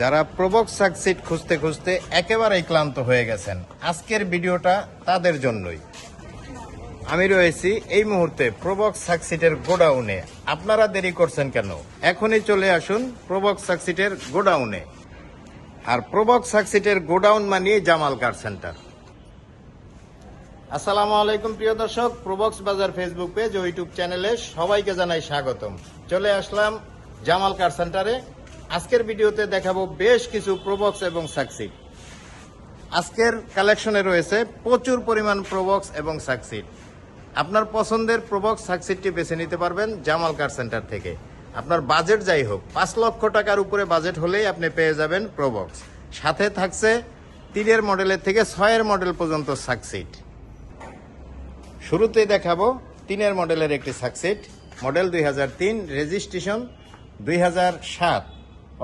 যারা প্রবক সাকসিড খুঁজতে খুঁজতে একেবারেই ক্লান্ত হয়ে গেছেন, আজকের ভিডিওটা তাদের জন্যই। আমি রয়েছি এই মুহূর্তে প্রবক সাকসিটের গোডাউনে। আপনারা দেরি করছেন কেন? এখনই চলে আসুন প্রবক সাকসিটের গোডাউনে। আর প্রবক সাকসিটের গোডাউন মানিয়ে জামাল কার সেন্টার। আসসালামু আলাইকুম প্রিয় দর্শক, প্রবক্স বাজার ফেসবুক পেজ ও ইউটিউব চ্যানেলে সবাইকে জানাই স্বাগতম। চলে আসলাম জামাল কার সেন্টারে। আজকের ভিডিওতে দেখাবো বেশ কিছু প্রবক্স এবং সাকসিড আজকের কালেকশনে রয়েছে প্রচুর পরিমাণ প্রবক্স এবং সাকসিড আপনার পছন্দের প্রবক্স সাকসিডটি বেছে নিতে পারবেন জামাল কার সেন্টার থেকে। আপনার বাজেট যাই হোক, পাঁচ লক্ষ টাকার উপরে বাজেট হলেই আপনি পেয়ে যাবেন প্রবক্স সাথে থাকছে তিনের মডেলের থেকে ছয়ের মডেল পর্যন্ত সাকসিড শুরুতেই দেখাবো তিনের মডেলের একটি সাকসিড মডেল দুই হাজার তিন রেজিস্ট্রেশন দুই হাজার সাত।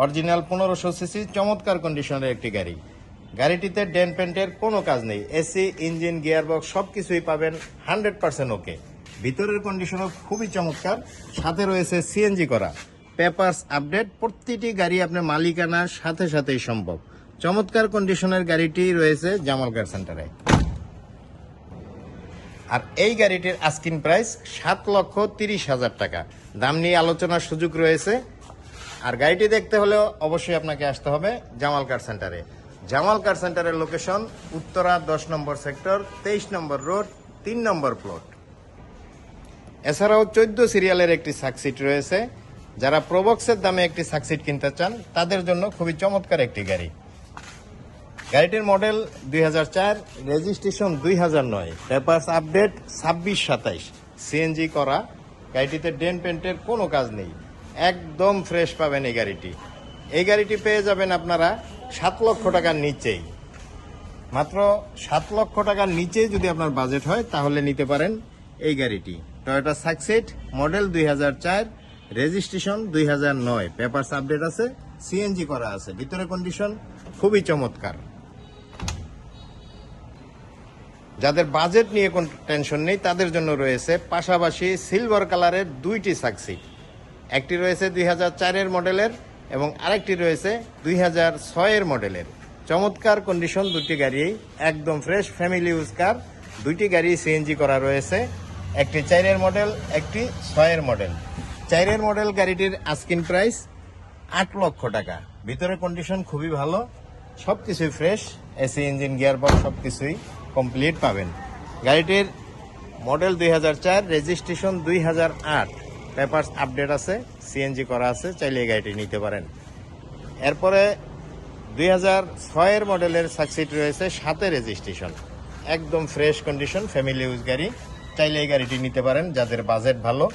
অরিজিনাল পনেরোশো সিসি চমৎকার কন্ডিশনের একটি গাড়ি। গাড়িটিতে ডেন পেন্টের কোনো কাজ নেই। এসি ইঞ্জিন, গিয়ারবক্স সব কিছুই পাবেন হান্ড্রেড পার্সেন্ট ওকে। ভিতরের কন্ডিশনও খুবই চমৎকার, সাথে রয়েছে সিএনজি করা। পেপারস আপডেট, প্রতিটি গাড়ি আপনার মালিকানার সাথে সাথেই সম্ভব। চমৎকার কন্ডিশনের গাড়িটি রয়েছে জামাল কার সেন্টারে। আর এই গাড়িটির আস্কিন প্রাইস সাত লক্ষ তিরিশ হাজার টাকা। দাম নিয়ে আলোচনার সুযোগ রয়েছে আর গাড়িটি দেখতে হলেও অবশ্যই আপনাকে আসতে হবে জামাল কার সেন্টারে। জামাল কার সেন্টারের লোকেশন উত্তরা দশ নম্বর সেক্টর, তেইশ নম্বর রোড, তিন নম্বর প্লট এছাড়াও চোদ্দ সিরিয়ালের একটি সাকসিট রয়েছে। যারা প্রবক্সের দামে একটি সাকসিট কিনতে চান, তাদের জন্য খুবই চমৎকার একটি গাড়ি। গাড়িটির মডেল দুই হাজার চার রেজিস্ট্রেশন দুই হাজার নয় পেপার্স আপডেট ছাব্বিশ সাতাইশ। সিএনজি করা, গাড়িটিতে ডেন পেন্টের কোনো কাজ নেই। একদম ফ্রেশ পাবেন এই গাড়িটি। এই গাড়িটি পেয়ে যাবেন আপনারা সাত লক্ষ টাকার নিচেই। মাত্র সাত লক্ষ টাকার নিচে যদি আপনার বাজেট হয়, তাহলে নিতে পারেন এই গাড়িটি। টয়োটা সাকসেট মডেল দুই হাজার চার রেজিস্ট্রেশন দুই হাজার পেপার্স আপডেট আছে সিএনজি করা আছে। ভিতরে কন্ডিশন খুবই চমৎকার। যাদের বাজেট নিয়ে কোনো টেনশন নেই, তাদের জন্য রয়েছে পাশাপাশি সিলভার কালারের দুইটি সাকসিড একটি রয়েছে দুই হাজার চারের মডেলের এবং আরেকটি রয়েছে দুই হাজার ছয়ের মডেলের। চমৎকার কন্ডিশন দুটি গাড়ি একদম ফ্রেশ ফ্যামিলি ইউজ কার দুইটি গাড়ি সিএনজি করা রয়েছে। একটি চারের মডেল, একটি ছয়ের মডেল। চারের মডেল গাড়িটির আস্কিন প্রাইস আট লক্ষ টাকা। ভিতরে কন্ডিশন খুবই ভালো সব কিছুই ফ্রেশ এসি ইঞ্জিন গিয়ারবক্স সবকিছুই কমপ্লিট পাবেন। গাড়িটির মডেল দুই হাজার চার রেজিস্ট্রেশন দুই হাজার আট। পেপার্স আপডেট আছে, সিএনজি করা আছে, চাইলে এই গাড়িটি নিতে পারেন। এরপরে দুই হাজার ছয়ের মডেলের সাকসিড রয়েছে সাথে রেজিস্ট্রেশন। একদম ফ্রেশ কন্ডিশন, ফ্যামিলি ইউজ গাড়ি। চাইলে এই গাড়িটি নিতে পারেন, যাদের বাজেট ভালো।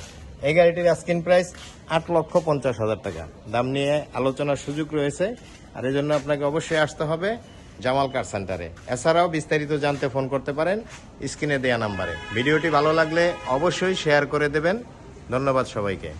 এই গাড়িটির আস্কিন প্রাইস আট লক্ষ পঞ্চাশ হাজার টাকা। দাম নিয়ে আলোচনার সুযোগ রয়েছে। আর এই জন্য আপনাকে অবশ্যই আসতে হবে জামাল কার সেন্টারে। এছাড়াও বিস্তারিত জানতে ফোন করতে পারেন স্ক্রিনে দেয়া নাম্বারে। ভিডিওটি ভালো লাগলে অবশ্যই শেয়ার করে দেবেন। ধন্যবাদ সবাইকে।